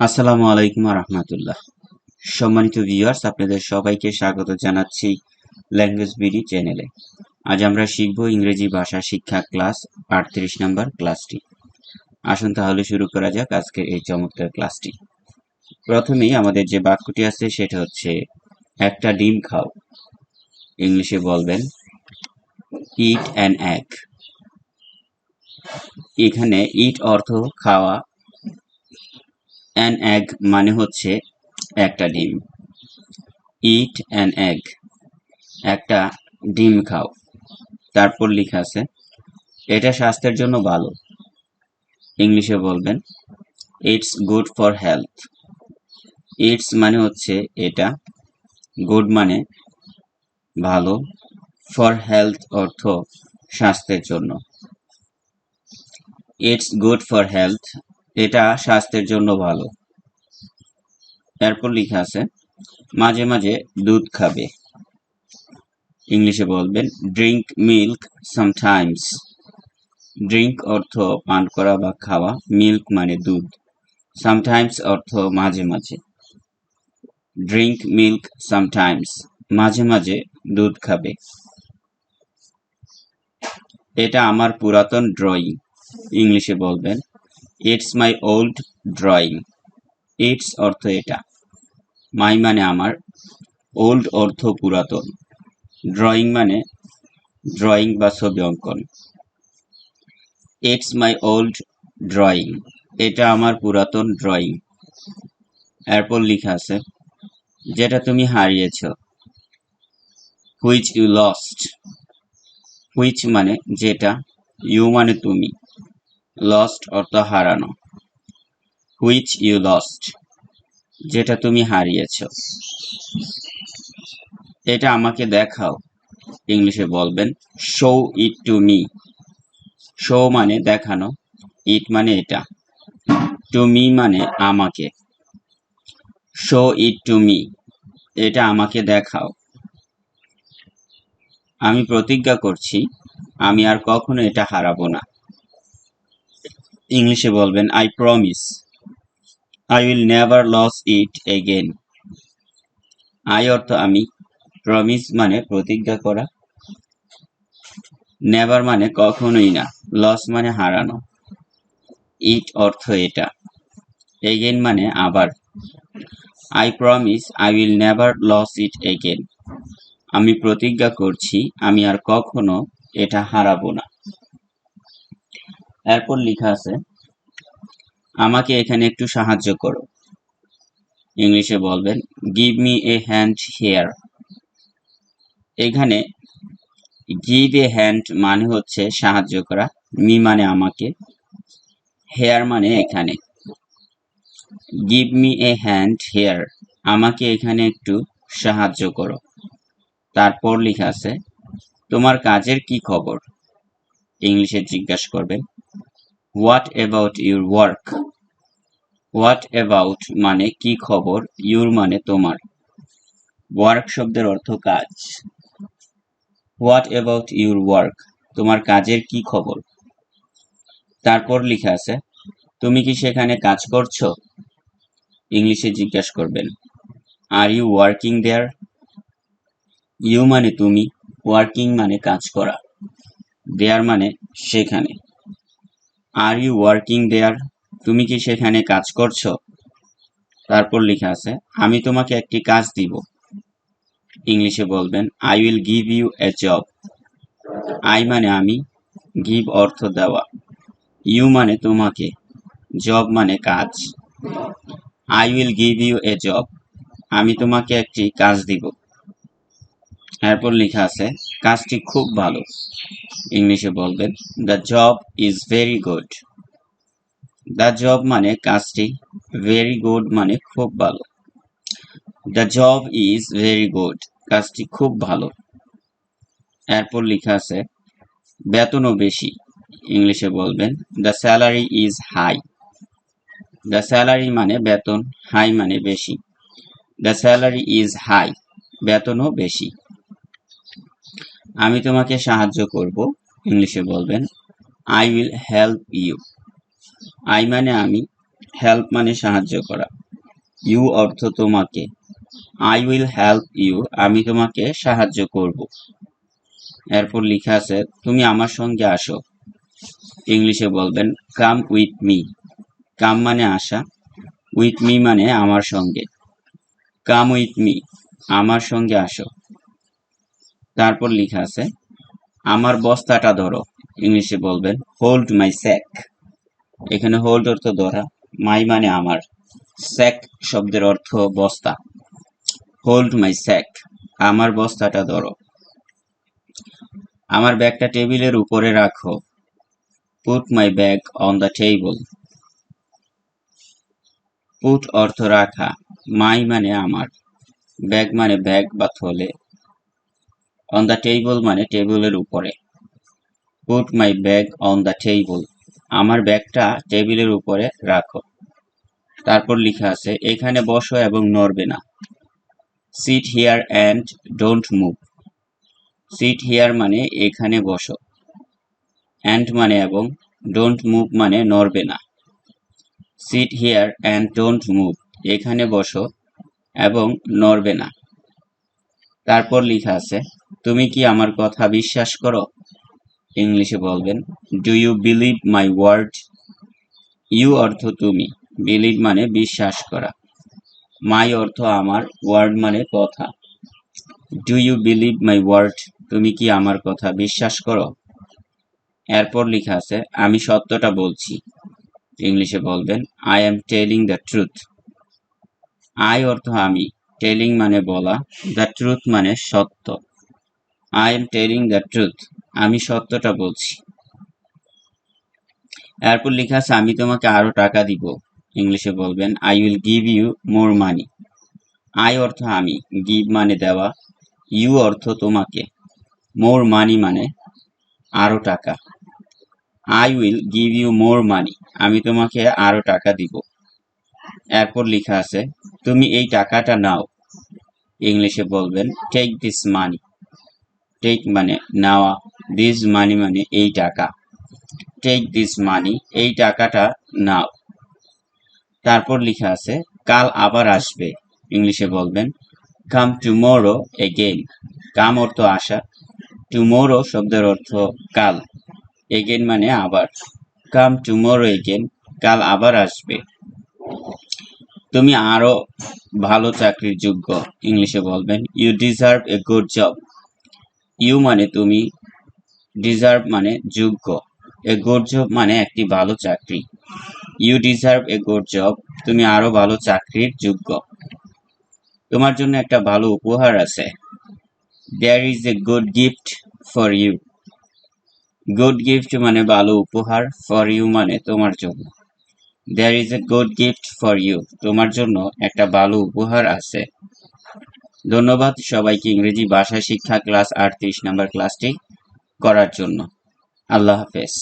আসসালামু আলাইকুম রহমতুল্লাহ। সম্মানিত ভিউয়ার্স আপনাদের সবাইকে স্বাগত জানাচ্ছি ল্যাঙ্গুয়েজ বিডি চ্যানেলে আজ আমরা শিখব ইংরেজি ভাষা শিক্ষা ক্লাস আটত্রিশ নম্বর ক্লাসটি আসুন তাহলে শুরু করা যাক আজকের এই চমৎকার ক্লাসটি প্রথমেই আমাদের যে বাক্যটি আছে, সেটা হচ্ছে, একটা ডিম খাও। ইংলিশে বলবেন, ইট অ্যান এক এখানে ইট অর্থ খাওয়া অ্যান এগ মানে হচ্ছে একটা ডিম। ইট অ্যান এগ একটা ডিম খাও। তারপর লেখা আছে, এটা স্বাস্থ্যের জন্য ভালো। ইংলিশে বলবেন it's good for health it's মানে হচ্ছে এটা গুড মানে ভালো ফর হেলথ অর্থ স্বাস্থ্যের জন্য। ইটস গুড ফর হেলথ এটা স্বাস্থ্যের জন্য ভালো। এরপর লেখা আছে, মাঝে মাঝে দুধ খাবে। ইংলিশে বলবেন ড্রিঙ্ক মিল্ক সামটাইমস ড্রিঙ্ক অর্থ পান করা বা খাওয়া মিল্ক মানে দুধ। সামটাইমস অর্থ মাঝে মাঝে। ড্রিঙ্ক মিল্ক সামটাইমস মাঝে মাঝে দুধ খাবে। এটা আমার পুরাতন ড্রয়িং ইংলিশে বলবেন it's my old drawing it's অর্থ এটা। মাই মানে আমার। ওল্ড অর্থ পুরাতন। ড্রয়িং মানে ড্রয়িং বা ছবি অঙ্কন। ইটস মাই ওল্ড ড্রয়িং এটা আমার পুরাতন ড্রয়িং এরপর লেখা আছে, যেটা তুমি হারিয়েছ। হুইচ ইউ লস্ট হুইচ মানে যেটা ইউ মানে তুমি। লস্ট অর্থ হারানো হুইচ ইউ লস্ট যেটা তুমি হারিয়েছ। এটা আমাকে দেখাও, ইংলিশে বলবেন show it to me show মানে দেখানো ইট মানে এটা। টু মি মানে আমাকে। শো ইট টু মি এটা আমাকে দেখাও। আমি প্রতিজ্ঞা করছি, আমি আর কখনো এটা হারাবো না। ইংলিশে বলবেন I promise I will never lose it again I অর্থ আমি প্রমিস মানে প্রতিজ্ঞা করা। নেভার মানে কখনোই না লস মানে হারানো। ইট অর্থ এটা এগেন মানে আবার। I promise I will never lose it again আমি প্রতিজ্ঞা করছি, আমি আর কখনো এটা হারাবো না। এরপর লেখা আছে, আমাকে এখানে একটু সাহায্য করো। ইংলিশে বলবেন give me a hand here এখানে গিভ এ হ্যান্ড মানে হচ্ছে সাহায্য করা মি মানে আমাকে হেয়ার মানে এখানে। Give me a hand here আমাকে এখানে একটু সাহায্য করো। তারপর লেখা আছে, তোমার কাজের কি খবর? ইংলিশে জিজ্ঞাসা করবেন what about your work what about মানে কি খবর? ইউর মানে তোমার। ওয়ার্ক শব্দের অর্থ কাজ। হোয়াট অ্যাবাউট ইউর ওয়ার্ক তোমার কাজের কি খবর? তারপর লেখা আছে, তুমি কি সেখানে কাজ করছ? ইংলিশে জিজ্ঞাসা করবেন are you working there you মানে তুমি ওয়ার্কিং মানে কাজ করা। দেয়ার মানে সেখানে। আর ইউ ওয়ার্কিং দেয়ার তুমি কি সেখানে কাজ করছ? তারপর লেখা আছে, আমি তোমাকে একটি কাজ দিব। ইংলিশে বলবেন I will give you a job I মানে আমি গিভ অর্থ দেওয়া। ইউ মানে তোমাকে জব মানে কাজ। I will give you a job আমি তোমাকে একটি কাজ দিব। এরপর লেখা আছে, কাজটি খুব ভালো। ইংলিশে বলবেন the job is very good the job মানে কাজটি ভেরি গুড মানে খুব ভালো। The job is very good কাজটি খুব ভালো। এরপর লেখা আছে, বেতনও বেশি। ইংলিশে বলবেন the salary is high the salary মানে বেতন হাই মানে বেশি। দ্য স্যালারি ইজ হাই বেতনও বেশি। আমি তোমাকে সাহায্য করব। ইংলিশে বলবেন I will help you I মানে আমি হেল্প মানে সাহায্য করা। ইউ অর্থ তোমাকে। আই উইল হেল্প ইউ আমি তোমাকে সাহায্য করব। এরপর লেখা আছে, তুমি আমার সঙ্গে আসো। ইংলিশে বলবেন কাম উইথ মি কাম মানে আসা। উইথ মি মানে আমার সঙ্গে। কাম উইথ মি আমার সঙ্গে আসো। তারপর লেখা আছে, আমার বস্তাটা ধরো। ইংলিশে বলবেন হোল্ড মাই স্যাক এখানে হোল্ড অর্থ ধরা মাই মানে আমার। স্যাক শব্দের অর্থ বস্তা। হোল্ড মাই স্যাক আমার বস্তাটা ধরো। আমার ব্যাগটা টেবিলের উপরে রাখো। Put my bag on the table put অর্থ রাখা। মাই মানে আমার। ব্যাগ মানে ব্যাগ বা থলে। অন দ্য টেবল মানে টেবিলের উপরে। Put my bag on the table আমার ব্যাগটা টেবিলের উপরে রাখো। তারপর লেখা আছে, এখানে বসো এবং নড়বে না। Sit here and don't move sit here মানে এখানে বসো। অ্যান্ড মানে এবং ডোন্ট মুভ মানে নড়বে না। Sit here and don't move এখানে বসো এবং নড়বে না। তারপর লেখা আছে তুমি কি আমার কথা বিশ্বাস করো? ইংলিশে বলবেন do you believe my word you অর্থ তুমি বিলিভ মানে বিশ্বাস করা। মাই অর্থ আমার ওয়ার্ড মানে কথা। Do you believe my word তুমি কি আমার কথা বিশ্বাস করো? এরপর লেখা আছে, আমি সত্যটা বলছি। ইংলিশে বলবেন I am telling the truth I অর্থ আমি টেলিং মানে বলা দ্য ট্রুথ মানে সত্য। I am telling the truth আমি সত্যটা বলছি। এরপর লেখা আছে, আমি তোমাকে আরও টাকা দিব। ইংলিশে বলবেন I will give you more money I অর্থ আমি গিভ মানে দেওয়া ইউ অর্থ তোমাকে। মোর মানি মানে আরও টাকা। I will give you more money আমি তোমাকে আরও টাকা দিব। এরপর লেখা আছে, তুমি এই টাকাটা নাও। ইংলিশে বলবেন টেক দিস মানি টেক মানে নেওয়া দিস মানি মানে এই টাকা টেক দিস মানি এই টাকাটা নাও তারপর লেখা আছে কাল আবার আসবে ইংলিশে বলবেন কাম টুমোরো এগেইন কাম অর্থ আসা টুমোরো শব্দের অর্থ কাল. এগেন মানে আবার। কাম টুমোরো এগেন কাল আবার আসবে তুমি আরও ভালো চাকরির যোগ্য ইংলিশে বলবেন you deserve a good job you মানে তুমি, ডিজার্ভ মানে যোগ্য, এ গুড জব মানে একটি ভালো চাকরি। You deserve a good job তুমি আরও ভালো চাকরির যোগ্য। তোমার জন্য একটা ভালো উপহার আছে। There is a good gift for you good gift মানে ভালো উপহার ফর ইউ মানে তোমার জন্য। There is a good gift for you তোমার জন্য একটা ভালো উপহার আছে। ধন্যবাদ সবাইকে ইংরেজি ভাষা শিক্ষা ক্লাস আটত্রিশ নাম্বার ক্লাসটি করার জন্য। আল্লাহ হাফেজ।